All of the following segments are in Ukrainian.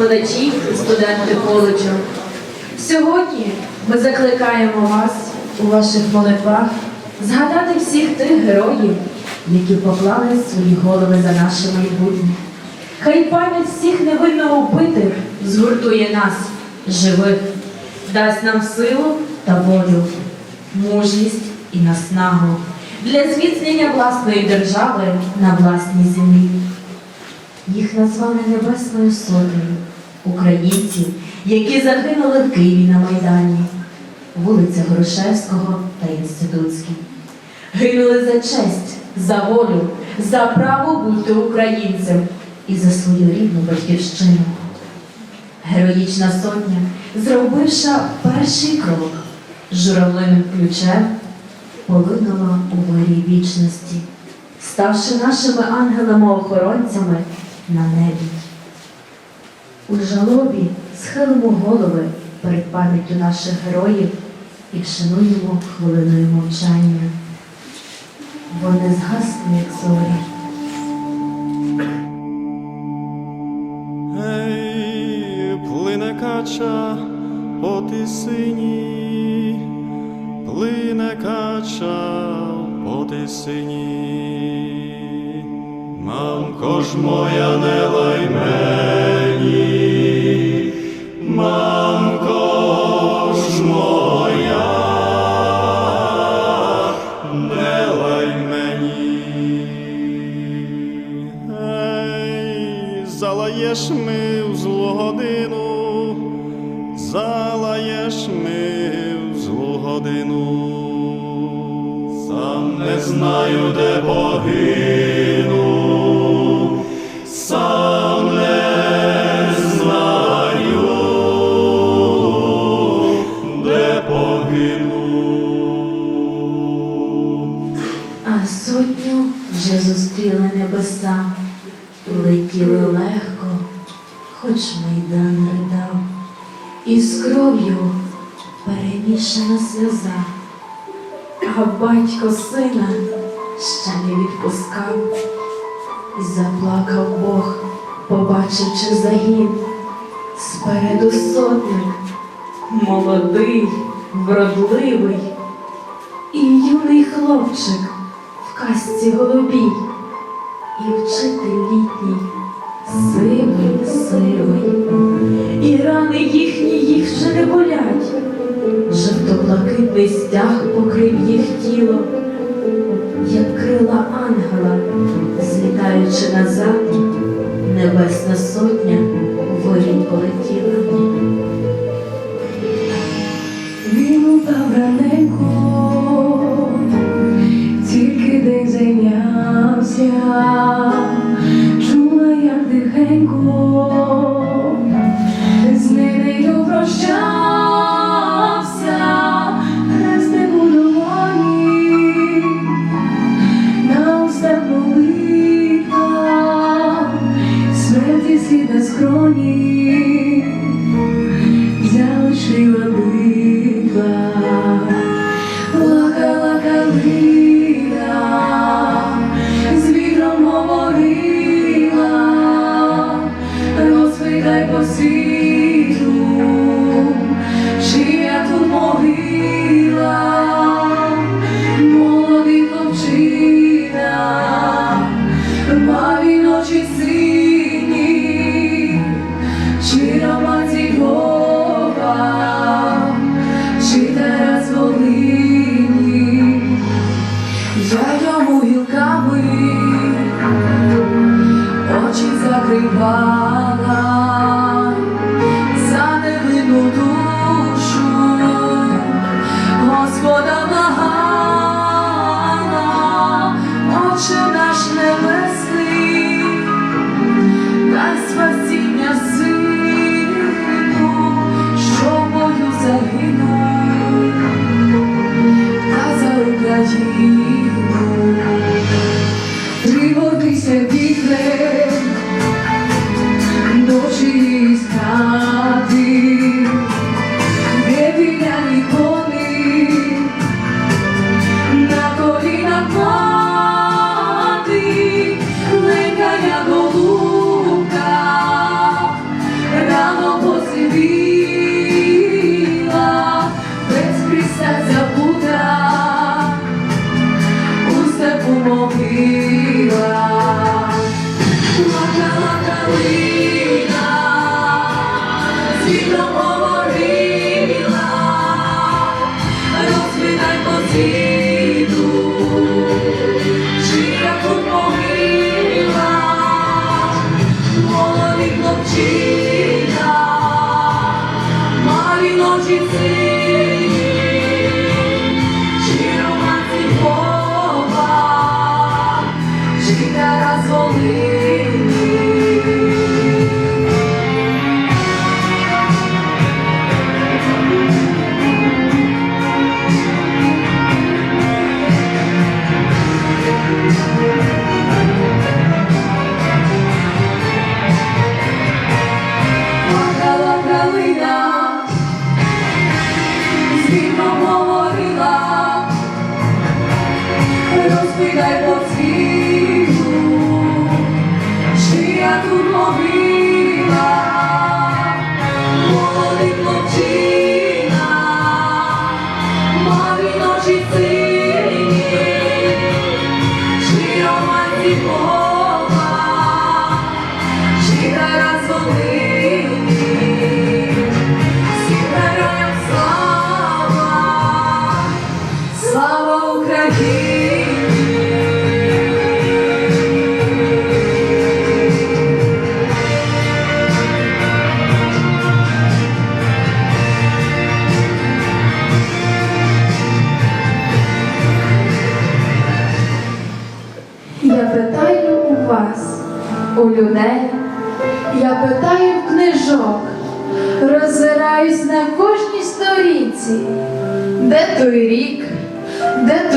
викладачі і студенти коледжу. Сьогодні ми закликаємо вас у ваших молитвах згадати всіх тих героїв, які поклали свої голови за наше майбутнє. Хай пам'ять всіх невинно убитих згуртує нас, живих, дасть нам силу та волю, мужність і наснагу для зміцнення власної держави на власній землі. Їх назвали Небесною Сотнею, українців, які загинули в Києві на Майдані, вулиця Грушевського та Інститутській. Гинули за честь, за волю, за право бути українцем і за свою рідну батьківщину. Героїчна сотня, зробивши перший крок журавлиним ключем, полинула у вирій вічності, ставши нашими ангелами-охоронцями на небі. У жалобі схилимо голови перед пам'яттю наших героїв і вшануємо хвилиною мовчання. Вони згасли, як зорі. Ей, плине кача по тисині, плине кача по тисині. Мамко ж моя не лай а батько сина ще не відпускав, і заплакав Бог, побачивши загін, спереду сотник, молодий, вродливий. І юний хлопчик в касці голубій, і вчитель літній, сивий, сивий, і рани їхні Жовто-блакитний стяг покрив їх тіло, як крила ангела, злітаючи назад, небесна сотня вирінь полетіла.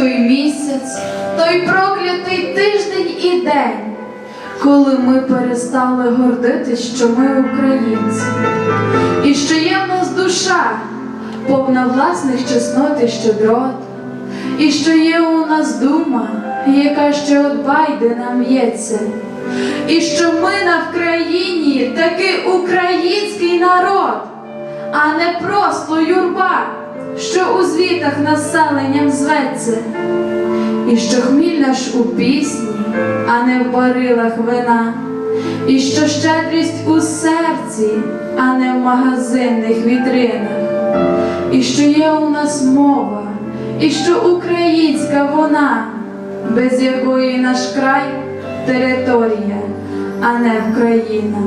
Той місяць, той проклятий тиждень і день, коли ми перестали гордитись, що ми українці, і що є в нас душа, повна власних чеснот і щедрот, і що є у нас дума, яка ще от байди нам в'ється, і що ми на Вкраїні таки український народ, а не просто юрба, що у звітах населенням зветься, і що хміль наш у пісні, а не в барилах вина, і що щедрість у серці, а не в магазинних вітринах, і що є у нас мова, і що українська вона, без якої наш край територія, а не Україна.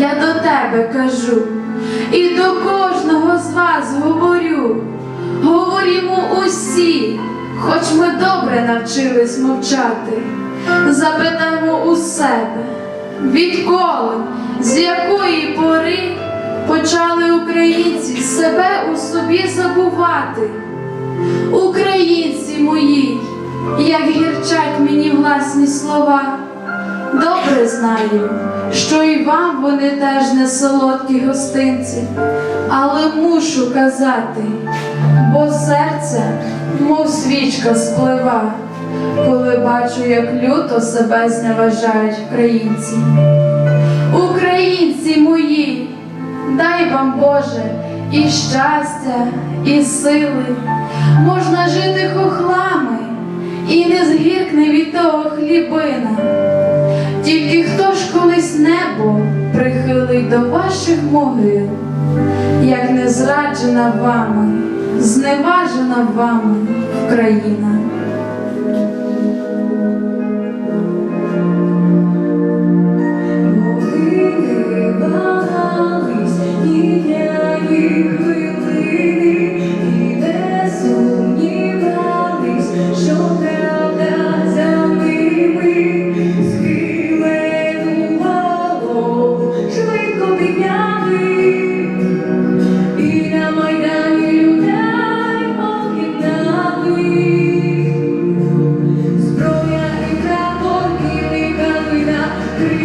Я до тебе кажу і до кожного з вас говорю, говоримо усі, хоч ми добре навчились мовчати. Запитаємо у себе, відколи, з якої пори почали українці себе у собі забувати. Українці мої, як гірчать мені власні слова. Добре знаю, що і вам вони теж не солодкі гостинці, але мушу казати, бо серце, мов свічка сплива, коли бачу, як люто себе зневажають українці. Українці мої, дай вам Боже і щастя, і сили, можна жити хохлами, і не згіркне від того хлібина. Тільки хто ж колись небо прихилить до ваших могил, як не зраджена вами, зневажена вами Україна.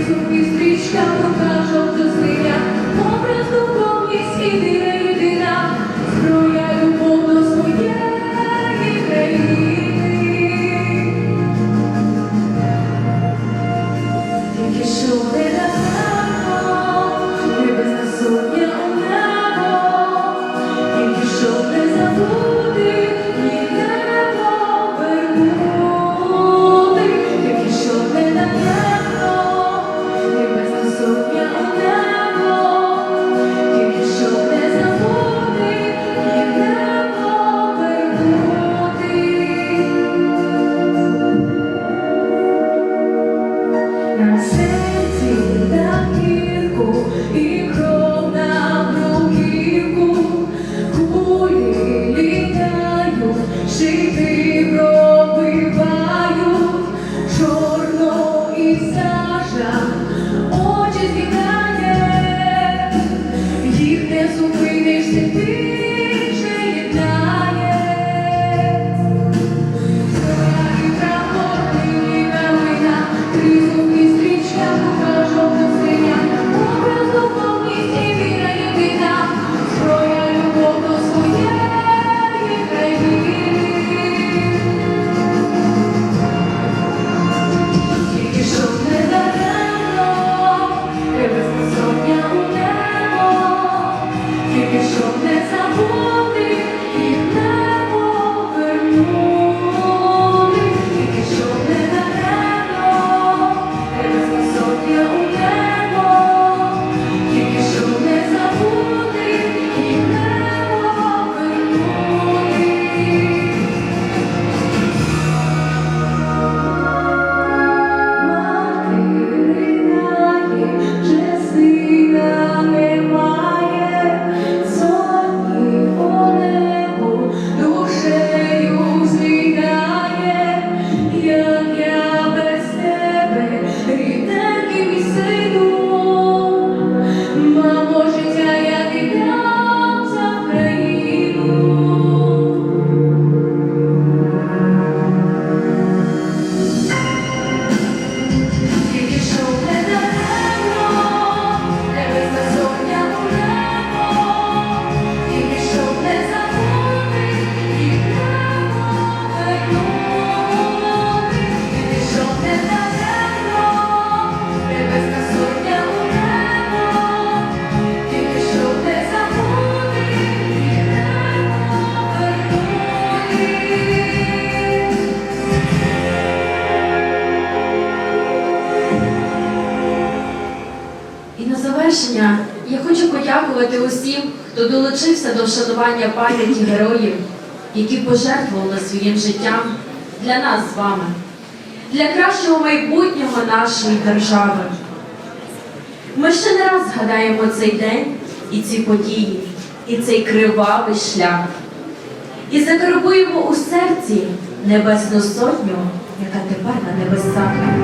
Візок і стрічка подякувати усім, хто долучився до вшанування пам'яті героїв, які пожертвували своїм життям для нас з вами, для кращого майбутнього нашої держави. Ми ще не раз згадаємо цей день і ці події, і цей кривавий шлях. І закарбуємо у серці небесну сотню, яка тепер на небесах.